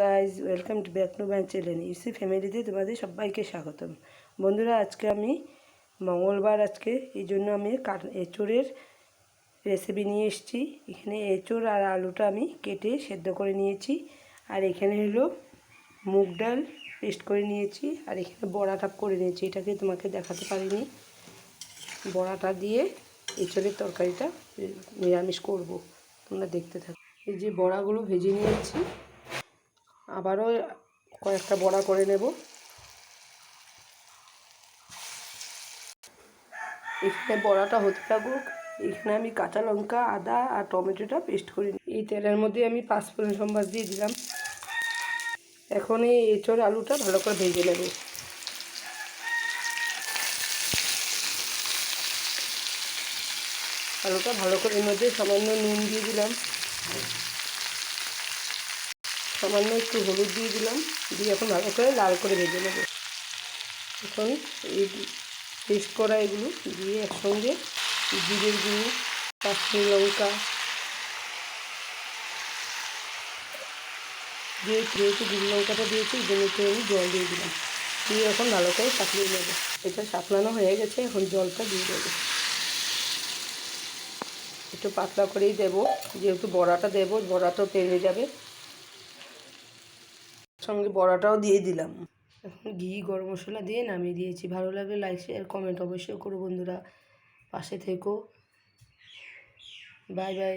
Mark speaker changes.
Speaker 1: Guys welcome to back to my channel ইউসি ফ্যামিলিতে তোমাদের সবাইকে স্বাগতম। বন্ধুরা, আজকে আমি মঙ্গলবার আজকে, এই জন্য আমি কাট এঁচোড়ের রেসিপি নিয়ে এসেছি। এখানে এঁচোড় আর আলুটা আমি কেটে সেদ্ধ করে নিয়েছি। আর এখানে হলো মুগ ডাল পেস্ট করে নিয়েছি। আর এখানে বড়াটা করে নিয়েছি। এটাকে তোমাকে দেখাতে পারিনি। বড়াটা দিয়ে এঁচোড়ের তরকারিটা নিরামিষ করব। তোমরা দেখতে থাকো। এই যে বড়াগুলো ভেজে নিয়েছি। আবারও কয়েকটা বড়া করে নেব। এখানে বড়াটা হতে থাকুক, এখানে আমি কাঁচা লঙ্কা, আদা আর টমেটোটা পেস্ট করে নিই। এই তেলের মধ্যে আমি পাঁচফোড়ন সম্বাস দিয়ে দিলাম। এখন এই এঁচড় আলুটা ভালো করে ভেজে নেব। আলুটা ভালো করে এর মধ্যে সামান্য নুন দিয়ে দিলাম। সামান্য একটু হলুদ দিয়ে দিলাম। দিয়ে এখন ভালো করে লাল করে ভেজে নেব। এখন এই পেস্ট করা এগুলো দিয়ে একসঙ্গে জিরের গুঁড়ো, কাশ্মীর লঙ্কা দিয়ে যেহেতু গুঁড়ো লঙ্কাটা দিয়েছি, এই জন্য একটু আমি জল দিয়ে দিলাম। দিয়ে এখন ভালো করে সাঁতলিয়ে নেব। এটা সাঁতলানো হয়ে গেছে, এখন জলটা দিয়ে দেবো। একটু পাতলা করেই দেবো, যেহেতু বড়াটা দেবো, বড়াটাও তেলে যাবে। সঙ্গে বড়াটাও দিয়ে দিলাম। এখন ঘি, গরম মশলা দিয়ে নামিয়ে দিয়েছি। ভালো লাগলে লাইক শেয়ার কমেন্ট অবশ্যই করো বন্ধুরা। পাশে থেকো। Bye bye